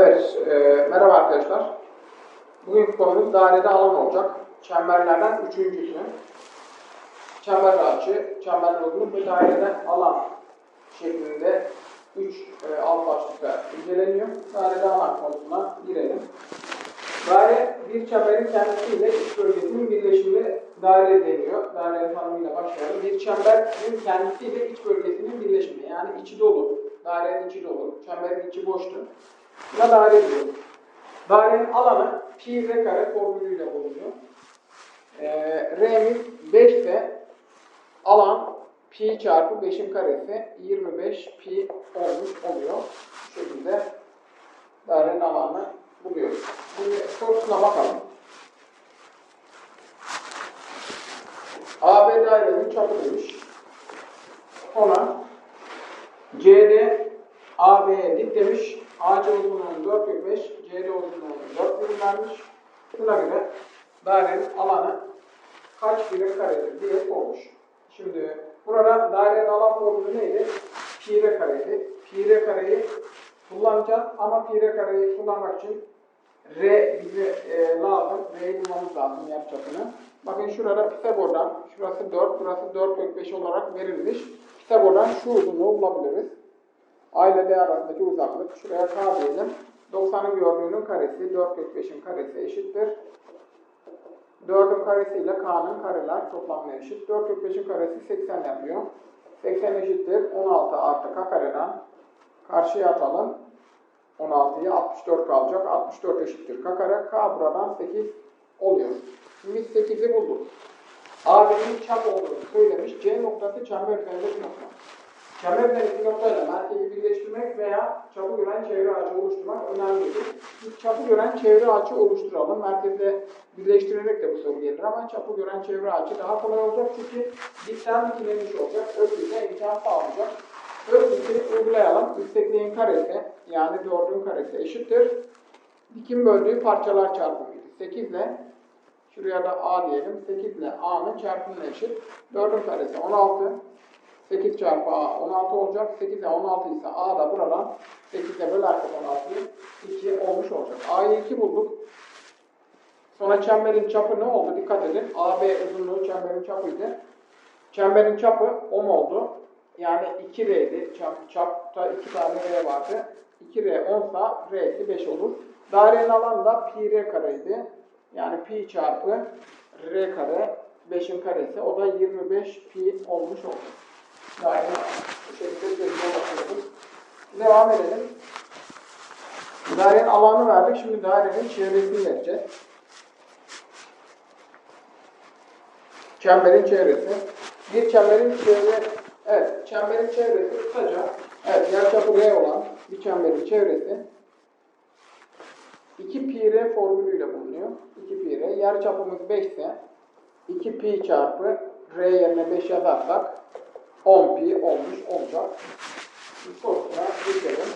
Evet, e, merhaba arkadaşlar. Bugünkü konumuz dairede alan olacak. Çemberlerden üçüncüsü. Çember açı, çember uzunluk ve daireden alan şeklinde üç e, alt başlıkta inceleniyor. Dairede alan konusuna girelim. Daire bir çemberin kendisiyle iç bölgesinin birleşimine daire deniyor. Daire tanımıyla başlayalım. Bir çemberin kendisiyle iç bölgesinin birleşimi. Yani içi dolu. Dairenin içi dolu. Çemberin içi boştu. Buna daire diyoruz. Dairenin alanı pi r kare formülüyle bulunuyor. Ee, R'miz 5 ise alan pi çarpı 5'in karesi 25 pi olmuş oluyor. Bu şekilde dairenin alanını buluyoruz. Şimdi sorusuna bakalım. AB dairenin çapı demiş. Sonra CD AB'ye dik demiş. AC uzunluğunu 4,5, CD uzunluğunu 4 birim vermiş. Buna göre dairenin alanı kaç birim karedir diye sormuş. Şimdi burada dairenin alan formülü neydi? Pi r kareydi. Pi r kareyi kullanacağız ama pi r kareyi kullanmak için R bize e, lazım. R'yi bulmamız lazım yarıçapını. Bakın şurada Pisagor'dan, şurası 4, burası 4 kök 5 olarak verilmiş. Pisagor'dan şu uzunluğu bulabiliriz. A ile D arasındaki uzaklık. Şuraya K diyelim. 90'ın gördüğünün karesi, 4 kök 5'in karesi eşittir. 4'ün karesi ile K'nın kareler toplamına eşit. 4 kök 5'in karesi 80 yapıyor. 80 eşittir. 16 artı K kareden. Karşıya atalım. 16'yı 64 kalacak. 64 eşittir K kare. K buradan 8 oluyor. Şimdi biz 8'i bulduk. AB'nin çap olduğunu söylemiş. C noktası çember üzerinde bir nokta. Çember üzerindeki noktayla merkezi birleştirmek veya çapı gören çevre açı oluşturmak önemlidir. Biz çapı gören çevre açı oluşturalım. Merkezde birleştirerek de bu soru gelir ama çapı gören çevre açı daha kolay olacak çünkü dipten dikilmiş olacak. Öklüde imkan sağlayacak. Öklüdü uygulayalım. Yüksekliğin karesi yani 4'ün karesi eşittir. Dikim böldüğü parçalar çarpımıydı. 8 ile şuraya da A diyelim. 8 ile A'nın çarpımına eşit. 4'ün karesi 16. 8 çarpı A 16 olacak. 8 ile 16 ise A da buradan 8 ile bölersek 16'yı 2 olmuş olacak. A'yı 2 bulduk. Sonra çemberin çapı ne oldu? Dikkat edin. AB uzunluğu çemberin çapıydı. Çemberin çapı 10 oldu. Yani 2R'di. Çap, çapta 2 tane R vardı. 2R 10 sa R'si 5 olur. Dairenin alanı da pi R kareydi. Yani pi çarpı R kare 5'in karesi. O da 25 pi olmuş oldu. Daire bu şekilde çözüme bakıyoruz. Devam edelim. Dairenin alanı verdik. Şimdi dairenin çevresini vereceğiz. Çemberin çevresi. Bir çemberin çevre, evet çemberin çevresi kısaca, evet yarıçapı R olan bir çemberin çevresi 2 pi R formülüyle bulunuyor. 2 pi R. Yarıçapımız 5 ise 2 pi çarpı R yerine 5 yazarsak 10 pi olmuş olacak. Şimdi sorusuna geçelim.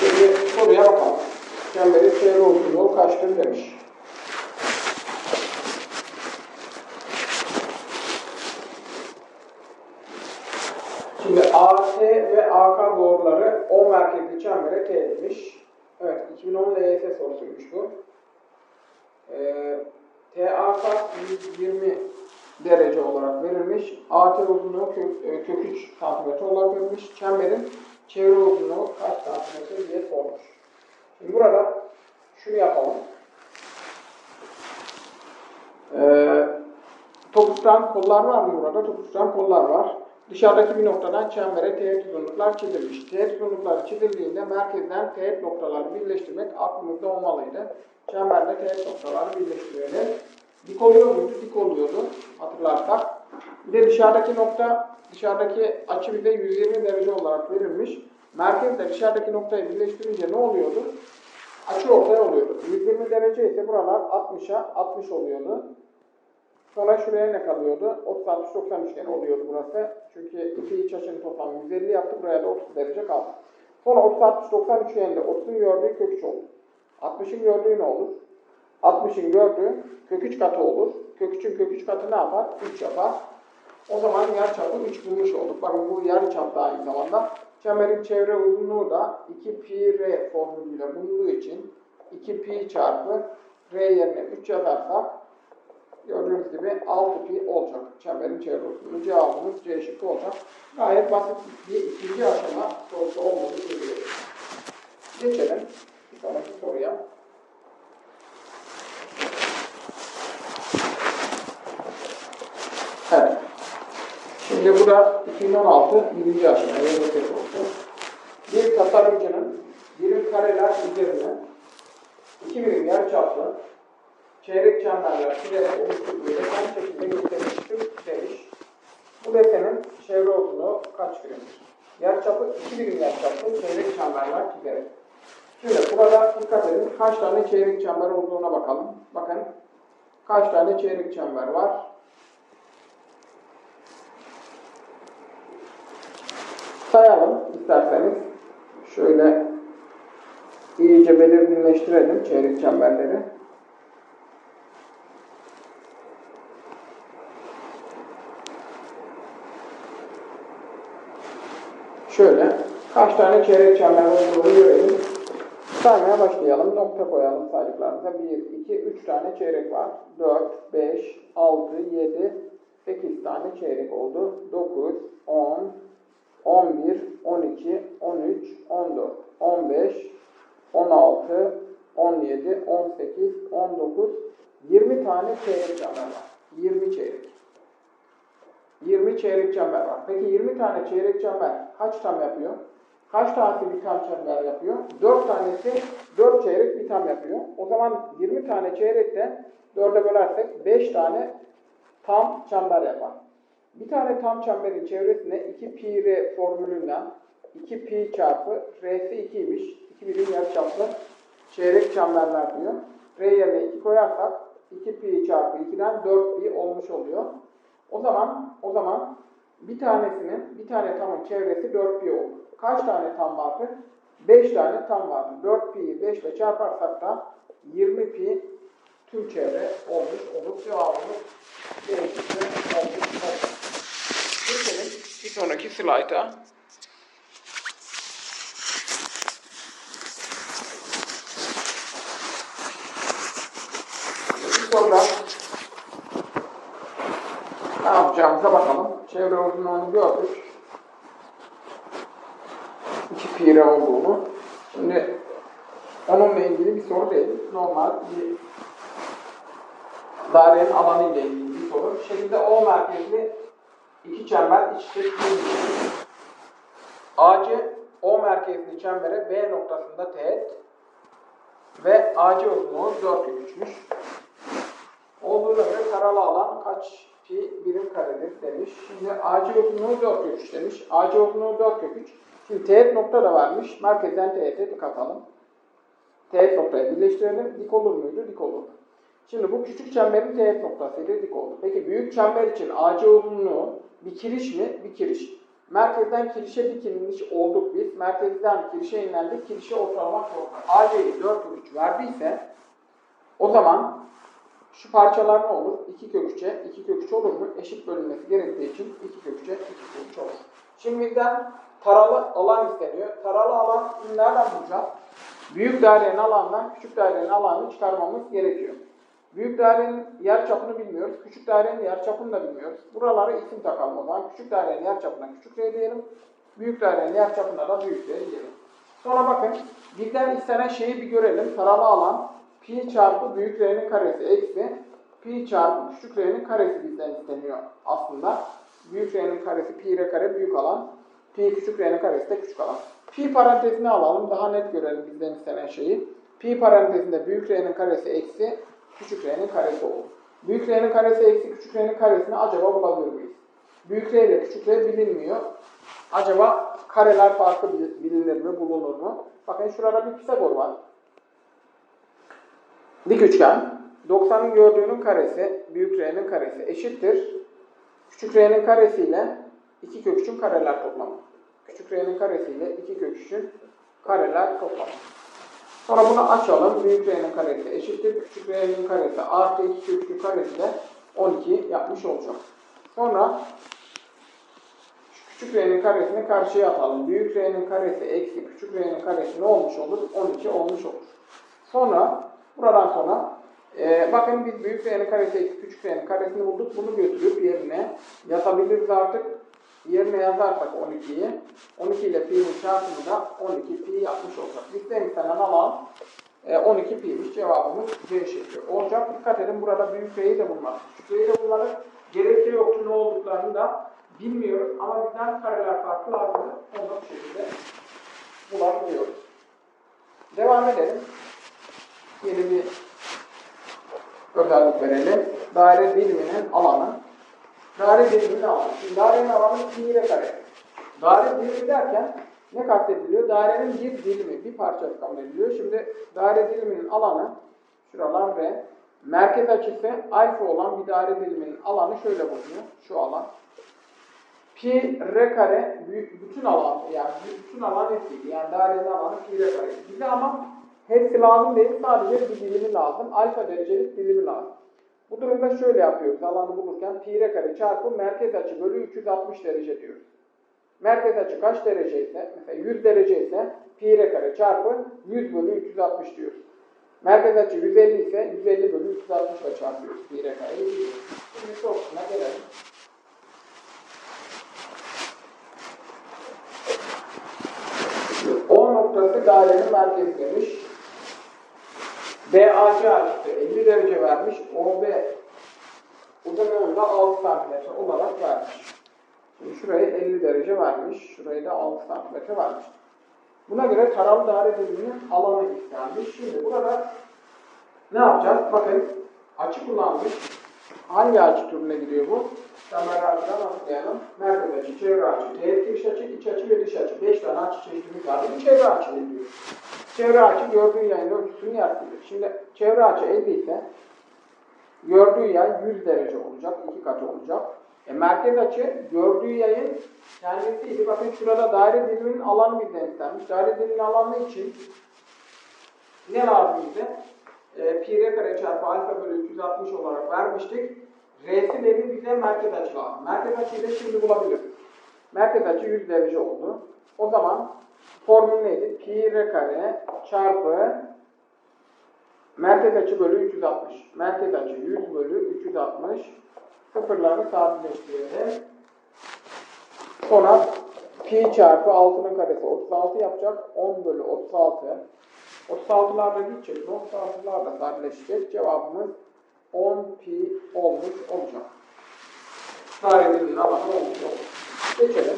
Şimdi soruya bakalım. Çemberin çevre uzunluğu kaçtır demiş. Şimdi AT ve AK doğruları O merkezli çembere T demiş. Evet, 2010 LYS sorusuymuş bu. Ee, TAK 120 derece olarak verilmiş. AT uzunluğu kök, e, kök 3 santimetre olarak verilmiş. Çemberin çevre uzunluğu kaç santimetre diye sormuş. Şimdi burada şunu yapalım. Ee, topuktan kollar var mı burada? Topuktan kollar var. Dışarıdaki bir noktadan çembere teğet uzunluklar çizilmiş. Teğet uzunlukları çizildiğinde merkezden teğet noktaları birleştirmek aklımızda olmalıydı. Çemberde teğet noktaları birleştirelim. Dik oluyor muydu? Dik oluyordu hatırlarsak. Bir de dışarıdaki nokta, dışarıdaki açı bize 120 derece olarak verilmiş. Merkezle dışarıdaki noktayı birleştirince ne oluyordu? Açı ortaya oluyordu. 120 derece ise buralar 60'a 60 oluyordu. Sonra şuraya ne kalıyordu? 30 60 90 üçgeni oluyordu burası. Çünkü iki iç açının toplamı 150 yaptı. Buraya da 30 derece kaldı. Sonra 30 60 90 üçgeninde 30'un gördüğü kök 3 olur. 60'ın gördüğü ne olur? 60'ın gördüğü kök 3 katı olur. Kök 3'ün kök 3 katı ne yapar? 3 yapar. O zaman yarıçapı 3 bulmuş olduk. Bakın bu yarıçap da aynı zamanda. Çemberin çevre uzunluğu da 2 pi r formülüyle bulunduğu için 2 pi çarpı r yerine 3 yazarsak gördüğünüz gibi 6 pi olacak. Çemberin çevre uzunluğu. Cevabımız C şıkkı olacak. Gayet basit bir ikinci aşama sorusu olduğunu görüyoruz. Geçelim bir sonraki soruya. Evet. Şimdi bu da 2016 birinci aşama YDS sorusu. Bir tasarımcının birim kareler üzerine iki birim yarıçaplı çeyrek çemberler çizerek oluşturduğu desen şeklinde gösterilmiştir demiş. Bu desenin çevre uzunluğu kaç birimdir? Yarıçapı iki birim yarıçaplı çeyrek çemberler çizerek. Şimdi burada dikkat edin kaç tane çeyrek çember olduğuna bakalım. Bakın kaç tane çeyrek çember var? İyice belirginleştirelim çeyrek çemberleri. Şöyle kaç tane çeyrek çember olduğunu görelim. Saymaya başlayalım. Nokta koyalım saydıklarımıza. 1, 2, 3 tane çeyrek var. 4, 5, 6, 7, 8 tane çeyrek oldu. 9, 10, 11, 12, 13, 14, 15, 16, 17, 18, 19, 20 tane çeyrek çember var. 20 çeyrek. 20 çeyrek çember var. Peki 20 tane çeyrek çember kaç tam yapıyor? Kaç tanesi bir tam çember yapıyor? 4 tanesi 4 çeyrek bir tam yapıyor. O zaman 20 tane çeyrekte 4'e bölersek 5 tane tam çember yapar. Bir tane tam çemberin çevresine 2 pi r formülünden 2 pi çarpı r'si 2'ymiş. 2 birim yarıçaplı çeyrek çemberler diyor. R yerine 2 koyarsak 2 pi çarpı 2'den 4 pi olmuş oluyor. O zaman o zaman bir tanesinin bir tane tamın çevresi 4 pi olur. Kaç tane tam vardır? 5 tane tam vardır. 4 pi'yi 5 ile çarparsak da 20 pi tüm çevre olmuş olur. Cevabımız değişikliği olmuş olur. Geçelim bir sonraki slayta. Bu soruda ne yapacağımıza Çevre uzunluğunu gördük. 2 pi r olduğunu. Şimdi onunla ilgili bir soru değil. Normal bir dairenin alanı ile ilgili bir soru. Bu şekilde O merkezli iki çember iç içe. AC O merkezli çembere B noktasında teğet ve AC uzunluğu 4 3'müş. Olduğuna göre taralı alan kaç pi birim karedir demiş. Şimdi AC uzunluğu 4 3 demiş. AC uzunluğu 4 3. Şimdi teğet nokta da varmış. Merkezden teğete dik atalım. Teğet noktayı birleştirelim. Dik olur muydu? Dik olurdu. Şimdi bu küçük çemberin teğet noktasıyla dik oldu. Peki büyük çember için AC uzunluğu bir kiriş mi? Bir kiriş. Merkezden kirişe dikilmiş olduk biz. Merkezden kirişe inlendik. Kirişe ortalamak zorunda. AC'yi 4 3 verdiyse o zaman şu parçalar ne olur? 2 kök 3'e 2 kök 3 olur mu? Eşit bölünmesi gerektiği için 2 kök 3'e 2 kök 3 olur. Şimdi bizden taralı alan isteniyor. Taralı alan nereden bulacağız? Büyük dairenin alanından küçük dairenin alanını çıkarmamız gerekiyor. Büyük dairenin yer çapını bilmiyoruz. Küçük dairenin yer çapını da bilmiyoruz. Buralara isim takalım o zaman. Küçük dairenin yer çapına küçük r diyelim. Büyük dairenin yer çapına da büyük r diyelim. Sonra bakın bizden istenen şeyi bir görelim. Taralı alan pi çarpı büyük r'nin karesi eksi pi çarpı küçük r'nin karesi bizden isteniyor aslında. Büyük r'nin karesi pi r kare büyük alan. Pi küçük r'nin karesi de küçük alan. Pi parantezini alalım. Daha net görelim bizden istenen şeyi. Pi parantezinde büyük r'nin karesi eksi küçük r'nin karesi olur. Büyük r'nin karesi eksi küçük r'nin karesini acaba bulabilir miyiz? Büyük r ile küçük r bilinmiyor. Acaba kareler farkı bilinir mi, bulunur mu? Bakın şurada bir Pisagor var. Dik üçgen. 90'ın gördüğünün karesi, büyük r'nin karesi eşittir. Küçük r'nin karesi ile 2 kök 3'ün kareler toplamı. Küçük r'nin karesi ile 2 kök 3'ün kareler toplamı. Sonra bunu açalım. Büyük R'nin karesi eşittir. Küçük R'nin karesi artı 2 kökü karesi de 12 yapmış olacak. Sonra küçük R'nin karesini karşıya atalım. Büyük R'nin karesi eksi küçük R'nin karesi ne olmuş olur? 12 olmuş olur. Sonra buradan sonra e, bakın biz büyük R'nin karesi eksi küçük R'nin karesini bulduk. Bunu götürüp yerine yazabiliriz artık. Yerine yazarsak 12'yi 12 ile pi'nin çarpımı da 12 pi yapmış olacak. Bizden istenen alan e, 12 pi'miş. Cevabımız C şekli olacak. Dikkat edin burada büyük R'yi de bulmak. Küçük R'yi de bunları gerekçe yoktu ne olduklarını da bilmiyoruz. Ama bizden kareler farklı lazım. Onu bu şekilde bulabiliyoruz. Devam edelim. Yeni bir özellik verelim. Daire diliminin alanı. Daire diliminin alanı. Şimdi dairenin alanı r kare. Daire dilimi derken ne kastediliyor? Dairenin bir dilimi, bir parçası kabul. Şimdi daire diliminin alanı, şuralar R. Merkez açısı alfa olan bir daire diliminin alanı şöyle bulunuyor. Şu alan. Pi r kare bütün alan yani bütün alan hepsiydi. Yani dairenin alanı pi r kare. Bize ama hepsi lazım değil. Sadece bir dilimi lazım. Alfa derecelik dilimi lazım. Bu durumda şöyle yapıyoruz. Alanı bulurken pi r kare çarpı merkez açı bölü 360 derece diyoruz. Merkez açı kaç derece ise, mesela 100 derece ise pi r kare çarpı 100 bölü 360 diyoruz. Merkez açı 150 ise 150 bölü 360 ile çarpıyoruz pi r kareyi. Şimdi sorusuna gelelim. O noktası dairenin merkezi demiş. BAC açısı 50 derece vermiş. OB uzunluğunu da 6 santimetre olarak vermiş. Şimdi şurayı 50 derece vermiş. Şurayı da 6 santimetre vermiş. Buna göre taralı daire diliminin alanı istenmiş. Şimdi burada ne yapacağız? Bakın açı kullanmış. Hangi açı türüne gidiyor bu? Temel açıdan hatırlayalım. Merkez açı, çevre açı, teğet giriş açı, iç açı ve dış açı. 5 tane açı çeşitimiz var. Bir çevre açı diyor. Çevre açı gördüğün yayın ölçüsünün yarısıdır. Şimdi çevre açı 50 ise gördüğü yay 100 derece olacak, iki katı olacak. E, merkez açı gördüğü yayın kendisiydi. Bakın şurada daire diliminin alanı bizden istenmiş. Daire diliminin alanı için ne lazım bize? E, pi r kare çarpı alfa bölü 360 olarak vermiştik. R'si nedir? Bize merkez açı lazım. Merkez açıyı da şimdi bulabiliriz. Merkez açı 100 derece oldu. O zaman formül neydi? Pi r kare çarpı merkez açı bölü 360. Merkez açı 100 bölü 360. Sıfırları sadeleştirelim. Sonra pi çarpı 6'nın karesi 36 yapacak. 10 bölü 36. 36'lar da gidecek. 36'lar da sadeleşecek. Cevabımız 10 pi olmuş olacak. Dairenin alanı olmuş olacak. Geçelim.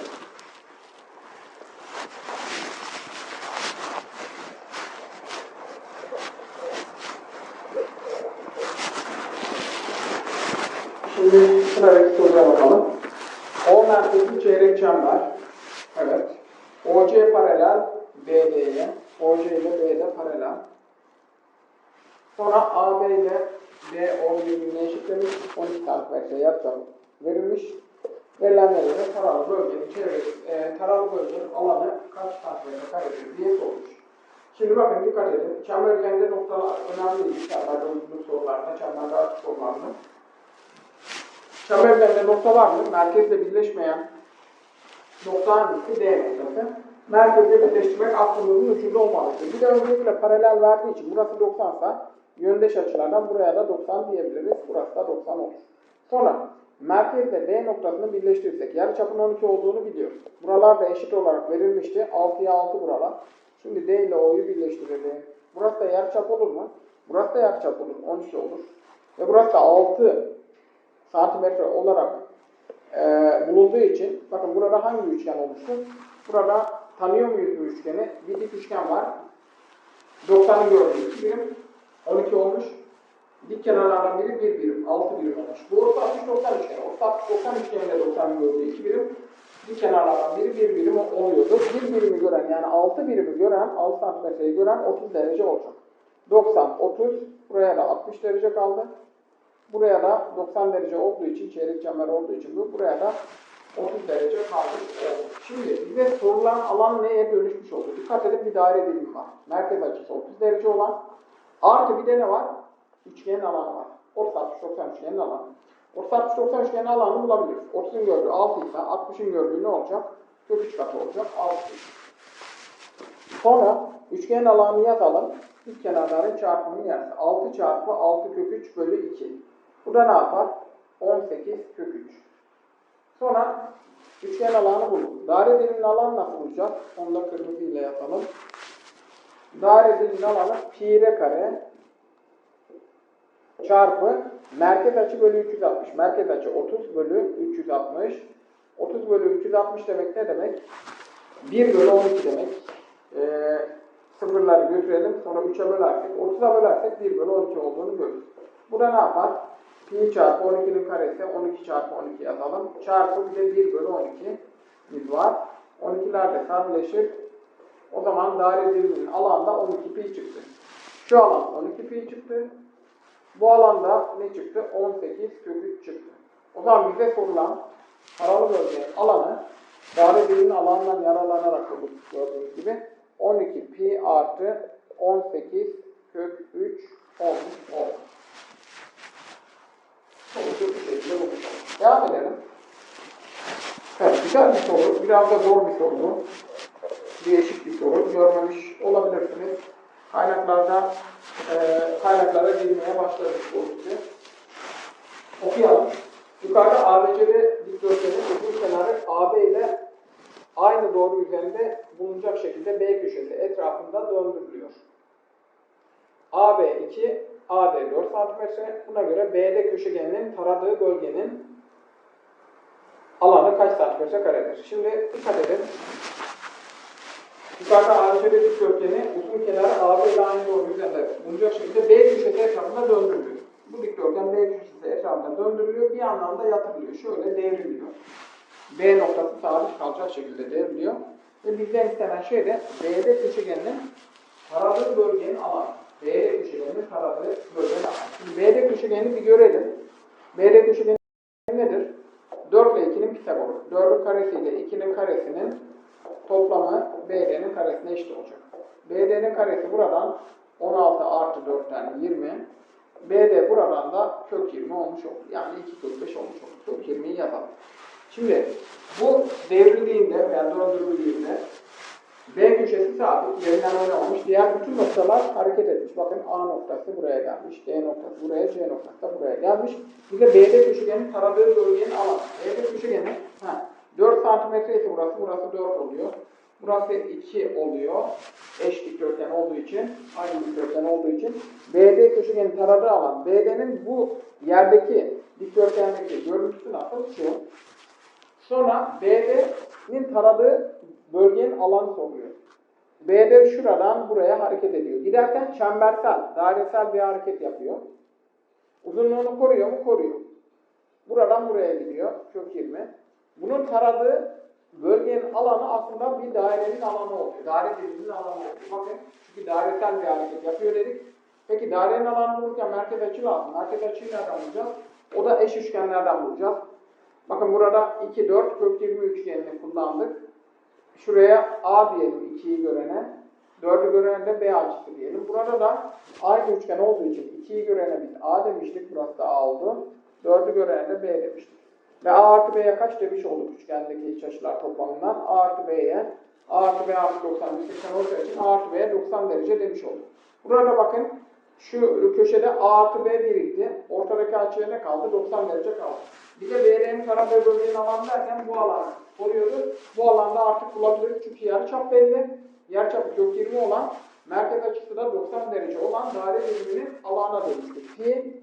Şimdi sıradaki soruya bakalım. O merkezli çeyrek çember. Evet. OC paralel BD'ye. OC ile BD paralel. Sonra AB ile BO birbirine eşitlemiş. 12 santimetre yarıçap verilmiş. Verilenlere taralı bölgenin çevresi, e, taralı bölgenin alanı kaç santimetre karedir diye sormuş. Şimdi bakın dikkat edin. Çember üzerinde noktalar önemli değil. Çemberde uzunluk sorularında, çemberde açık sorularında. Çember nokta var mı? Merkezle birleşmeyen nokta hangisi? D noktası. Merkezle birleştirmek aklımızın ucunda olmalıdır. Bir de öncelikle paralel verdiği için burası 90 sa yöndeş açılardan buraya da 90 diyebiliriz. Burası da 90 olur. Sonra merkezle D noktasını birleştirirsek yarıçapın 12 olduğunu biliyoruz. Buralar da eşit olarak verilmişti. 6'ya 6 buralar. Şimdi D ile O'yu birleştirelim. Burası da yarıçap olur mu? Burası da yarıçap olur. 12 olur. Ve burası da 6 santimetre olarak e, bulunduğu için bakın burada hangi üçgen oluştu? Burada tanıyor muyuz bu üçgeni? Bir dik üçgen var. 90'ı gördük. 2 birim 12 olmuş. Dik kenarlardan biri 1 birim. 6 birim olmuş. Bu orta 60 90 üçgeni. Orta 60 90 üçgeninde 90'ı gördük. 2 birim. Dik kenarlardan biri 1 birim oluyordu. 1 birimi gören yani 6 birimi gören 6 santimetreyi gören 30 derece olacak. 90 30 buraya da 60 derece kaldı. Buraya da 90 derece olduğu için, çeyrek çember olduğu için bu. Buraya da 30 derece kalmış oldu. Şimdi bize sorulan alan neye dönüşmüş oldu? Dikkat edin bir daire dilimi var. Merkez açısı 30 derece olan. Artı bir de ne var? Üçgenin alanı var. Orta 60 90 üçgenin alanı. Orta 60 90 üçgenin alanını bulabiliriz. 30'un gördüğü 6 ise 60'ın gördüğü ne olacak? Kök 3 katı olacak. 6. Sonra üçgenin alanını yazalım. İlk kenarların çarpımını yazsın. 6 çarpı 6 kök 3 bölü 2. Bu da ne yapar? 18 kök 3. Sonra üçgen alanı bulduk. Daire diliminin alanı nasıl bulacağız? Onu da kırmızı ile yapalım. Daire diliminin alanı pi r kare çarpı merkez açı bölü 360. Merkez açı 30 bölü 360. 30 bölü 360 demek ne demek? 1 bölü 12 demek. Ee, sıfırları götürelim. Sonra 3'e bölersek, 30'a bölersek 1 bölü 12 olduğunu görürüz. Bu da ne yapar? Pi çarpı 12'nin karesi 12 çarpı 12 yazalım. Çarpı bir de 1 bölü 12 biz var. 12'ler de sadeleşir. O zaman daire diliminin alanda 12 pi çıktı. Şu alan 12 pi çıktı. Bu alanda ne çıktı? 18 kök 3 çıktı. O zaman bize sorulan paralı bölgenin alanı daire diliminin alanından yararlanarak bulduk gördüğünüz gibi. 12 pi artı 18 kök 3 olmuş oldu. Sonucu bu şekilde bulmuş olduk. Devam edelim. Evet, güzel bir soru. Biraz da zor bir soru. Değişik bir soru. Görmemiş olabilirsiniz. Kaynaklarda e, kaynaklara girmeye başladık sorusu. Okuyalım. Yukarıda ABC'de dikdörtgenin uzun kenarı AB ile aynı doğru üzerinde bulunacak şekilde B köşesi etrafında döndürülüyor. AB 2, AD 4 cm. Buna göre BD köşegeninin taradığı bölgenin alanı kaç santimetre karedir? Şimdi dikkat edin. Yukarıda ABCD dikdörtgeni uzun kenarı AB ile aynı doğru üzerinde bulunacak şekilde B köşesi etrafında döndürülüyor. Bu dikdörtgen B köşesi etrafında döndürülüyor. Bir yandan da yatırılıyor. Şöyle devriliyor. B noktası sabit kalacak şekilde devriliyor. Ve bizden istenen şey de BD köşegeninin taradığı bölgenin alanı. BD köşegeninin taradığı bölgenin alanı. Şimdi BD köşegenini bir görelim. BD köşegeni nedir? 4 ile 2'nin Pitagoru. 4'ün karesi ile 2'nin karesinin toplamı BD'nin karesine eşit olacak. BD'nin karesi buradan 16 artı 4'ten 20. BD buradan da kök 20 olmuş oldu. Yani 2 kök 5 olmuş oldu. Kök 20'yi yazalım. Şimdi bu devrildiğinde veya döndürüldüğünde B köşesi sabit, yerinden oynamış. Diğer bütün noktalar hareket etmiş. Bakın A noktası buraya gelmiş, D noktası buraya, C noktası da buraya gelmiş. Bir de BD köşegenin taradığı bölgenin alanı. BD köşegeni ha, 4 santimetre ise burası, burası 4 oluyor. Burası 2 oluyor. Eş dikdörtgen olduğu için, aynı dikdörtgen olduğu için BD köşegenin taradığı alan, BD'nin bu yerdeki dikdörtgendeki görüntüsü nasıl? Şu. Sonra BD'nin taradığı bölgenin alanı soruyor. BD şuradan buraya hareket ediyor. Giderken çembersel, dairesel bir hareket yapıyor. Uzunluğunu koruyor mu? Koruyor. Buradan buraya gidiyor. Kök 20. Bunun taradığı bölgenin alanı aslında bir dairenin alanı oluyor. Daire diliminin alanı oluyor. Bakın çünkü dairesel bir hareket yapıyor dedik. Peki dairenin alanını bulurken merkez açı lazım. Merkez açıyı nereden bulacağız? O da eş üçgenlerden bulacağız. Bakın burada 2, 4 kök 20 üçgenini kullandık. Şuraya A diyelim 2'yi görene. 4'ü görene de B açısı diyelim. Burada da aynı üçgen olduğu için 2'yi görene biz A demiştik. Burası da A oldu. 4'ü görene de B demiştik. Ve A artı B'ye kaç demiş olduk üçgendeki iç açılar toplamından? A artı B'ye A artı B artı 90 180 olacağı için A artı B'ye 90 derece demiş olduk. Burada bakın şu köşede A artı B birikti. Ortadaki açıya ne kaldı? 90 derece kaldı. Bir de BD'nin taradığı bölgenin alanı derken bu alanı koruyordu. Bu alanda artık bulabiliriz çünkü yarıçap belli. Yarıçapı kök 20 olan, merkez açısı da 90 derece olan daire diliminin alana dönüştü. Pi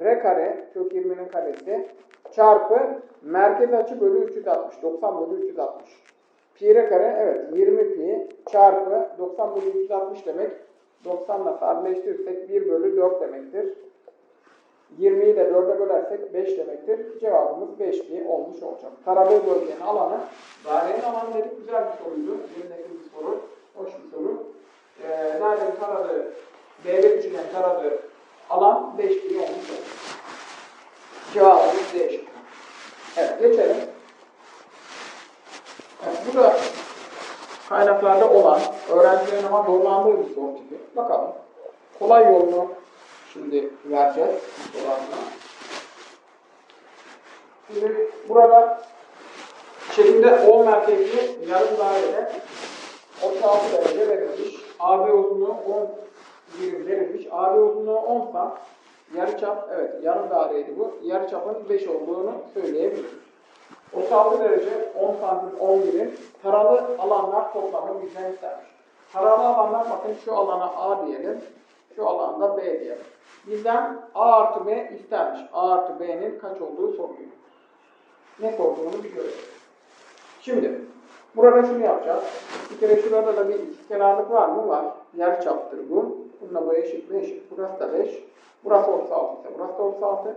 r kare kök 20'nin karesi çarpı merkez açı bölü 360. 90 bölü 360. Pi r kare evet 20 pi çarpı 90 bölü 360 demek. 90 ile sadeleştirirsek 1 bölü 4 demektir. 20'yi de 4'e bölersek 5 demektir. Cevabımız 5 pi olmuş olacak. Taradığı bölgenin alanı, dairenin alanı dedik güzel bir soruydu. Yerindeki bir soru, hoş bir soru. Ee, dairenin taradığı, BB üçgenin taradığı alan 5 pi olmuş olacak cevabımız değişir. Evet, geçelim. Evet, bu da kaynaklarda olan, öğrencilerin ama zorlandığı bir soru tipi. Bakalım. Kolay yolunu şimdi vereceğiz bu. Şimdi burada çekimde 10 merkezli yarım dairede 36 derece verilmiş. AB uzunluğu 10 birim verilmiş. AB uzunluğu 10 sa yarıçap evet yarım daireydi bu. Yarıçapın 5 olduğunu söyleyebiliriz. 36 derece 10 santim 10 birim. Taralı alanlar toplamı bizden istermiş. Taralı alanlar bakın şu alana A diyelim. Şu alanda B diyelim. Bizden A artı B istermiş. A artı B'nin kaç olduğu soruluyor. Ne sorduğunu bir görelim. Şimdi burada şunu yapacağız. Bir kere şurada da bir kenarlık var mı? Var. Yer çaptır bu. Bununla bu eşit mi? Eşit. Burası da 5. Burası 36 ise burası da 36.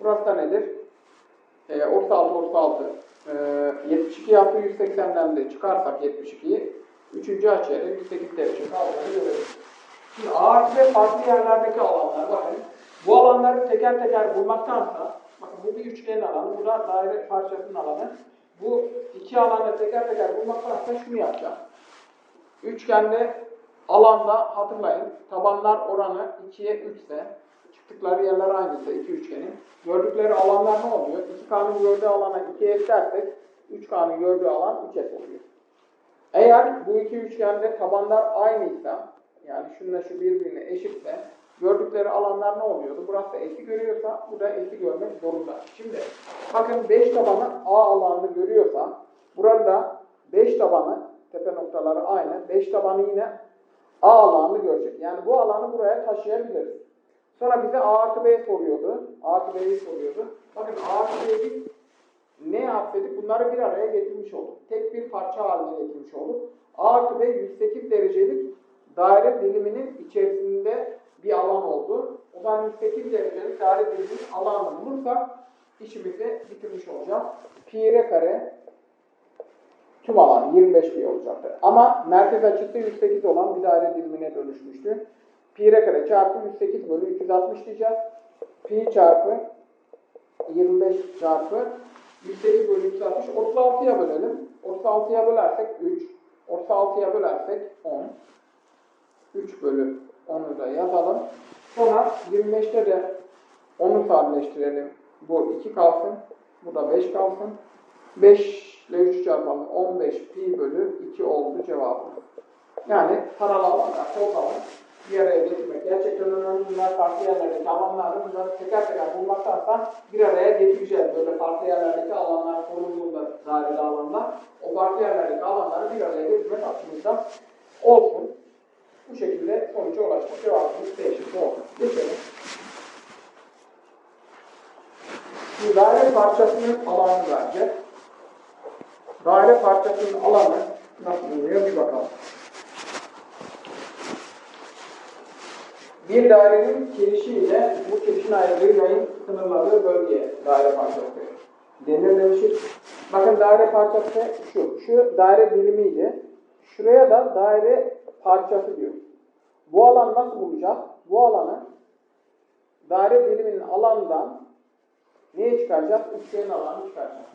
Burası da nedir? E, 36 36. E, 72 yaptı 180'den de çıkarsak 72'yi. Üçüncü açıya da 108 derece kaldığını. Şimdi A artı B farklı yerlerdeki alanlar bakın. Bu alanları teker teker bulmaktansa bakın bu bir üçgen alanı, bu da daire parçasının alanı. Bu iki alanı teker teker bulmaktansa şunu yapacağım. Üçgende alanda hatırlayın tabanlar oranı 2'ye 3 ise çıktıkları yerler aynıysa iki üçgenin gördükleri alanlar ne oluyor? 2K'nın gördüğü alana 2'ye eklersek 3K'nın gördüğü alan 3'e oluyor. Eğer bu iki üçgende tabanlar aynıysa yani şununla şu birbirine eşitse gördükleri alanlar ne oluyordu? Burası eksi görüyorsa bu da eksi görmek zorunda. Şimdi bakın 5 tabanı A alanını görüyorsa burada 5 tabanı tepe noktaları aynı. 5 tabanı yine A alanını görecek. Yani bu alanı buraya taşıyabiliriz. Sonra bize A artı B soruyordu. A artı B'yi soruyordu. Bakın A artı B'yi ne yaptık? Bunları bir araya getirmiş olduk. Tek bir parça haline getirmiş olduk. A artı B 108 derecelik daire diliminin içerisinde bir alan oldu. O zaman 108 derecelik daire diliminin alanını bulursak işimizi bitirmiş olacağız. Pi kare tüm alan 25 pi olacaktır. Ama merkez açısı 108 olan bir daire dilimine dönüşmüştü. Pi r kare çarpı 108 bölü 360 diyeceğiz. Pi çarpı 25 çarpı 108 bölü 360. 36'ya bölelim. 36'ya bölersek 3. 36'ya bölersek 10. 3 bölü 10'u da yazalım. Sonra 25'te de 10'u sadeleştirelim. Bu 2 kalsın. Bu da 5 kalsın. 5 ile 3 çarpalım. 15 pi bölü 2 oldu cevabımız. Yani paralı alanlar toplamı bir araya getirmek. Gerçekten önemli bunlar farklı yerlerdeki alanları bunları teker teker bulmaktansa bir araya getireceğiz. Böyle farklı yerlerdeki alanlar sorulduğunda daireli alanlar o farklı yerlerdeki alanları bir araya getirmek aklımızda olsun. Bu şekilde sonuca ulaşmak cevabımız değişik oldu. Geçelim. Şimdi daire parçasının alanı vereceğiz. Daire parçasının alanı nasıl bulunuyor bir bakalım. Bir dairenin kirişiyle bu kirişin ayrıldığı yayın sınırladığı bölgeye daire parçası denir demişiz. Bakın daire parçası şu. Şu daire dilimiydi. Şuraya da daire parçası diyor. Bu alan nasıl bulacağız? Bu alanı daire diliminin alanından neye çıkaracağız? Üçgenin alanını çıkaracağız.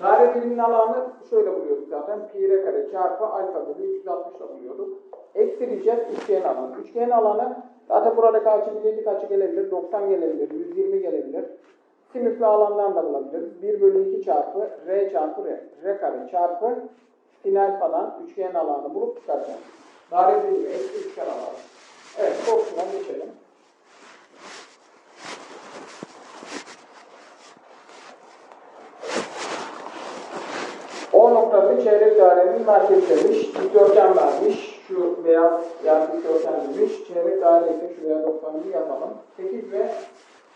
Daire diliminin alanı şöyle buluyorduk zaten. Pi r kare çarpı alfa bölü 360 ile buluyorduk. Eksileyeceğiz üçgen alanı. Üçgen alanı zaten buradaki açı bilezik açı gelebilir. 90 gelebilir. 120 gelebilir. Sinüslü alandan da bulabiliriz. 1 bölü 2 çarpı r çarpı r. r kare çarpı sin alfadan üçgen alanı bulup çıkaracağız. Daire dilimi eksi üçgen alanı. Evet sorusuna geçelim. O noktası demiş. Dikdörtgen vermiş. Şu beyaz yer dikdörtgen demiş. Çeyrek daire ise şuraya 90'ı yazalım. 8 ve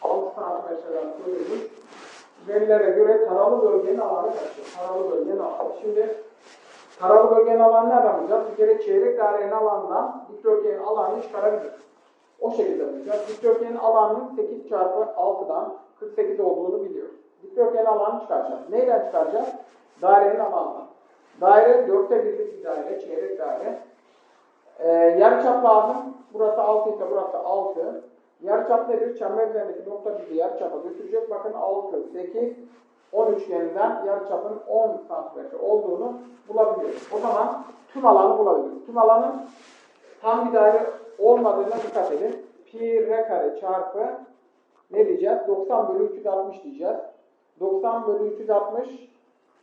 6 santimetreden koyulmuş. Verilere göre taralı bölgenin alanı kaçtır? Taralı bölgenin alanı. Şimdi taralı bölgenin alanı nereden bulacağız? Bir kere çeyrek dairenin alanından dikdörtgenin alanını çıkarabiliriz. O şekilde bulacağız. Dikdörtgenin alanının 8 çarpı 6'dan 48 olduğunu biliyoruz. Dikdörtgenin alanını çıkaracağız. Neyden çıkaracağız? Dairenin alanından. Daire dörtte birlik bir daire, çeyrek daire. Ee, yarıçap lazım. Burası 6 ise burası 6. Yarıçap nedir? Çember üzerindeki nokta bizi yarıçapa götürecek. Bakın 6, 8, 10 üçgeninden yarıçapın 10 santimetre olduğunu bulabiliyoruz. O zaman tüm alanı bulabiliriz. Tüm alanın tam bir daire olmadığına dikkat edin. Pi r kare çarpı ne diyeceğiz? 90 bölü 360 diyeceğiz. 90 bölü 360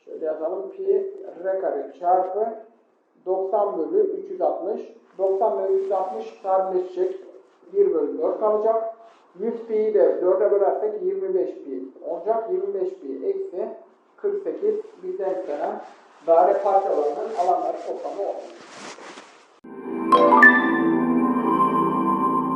şöyle yazalım. Pi r kare çarpı 90 bölü 360. 90 bölü 360 sadeleşecek. 1 bölü 4 kalacak. 100 pi'yi de 4'e bölersek 25 pi olacak. 25 pi eksi 48 bizden istenen daire parçalarının alanları toplamı olacak.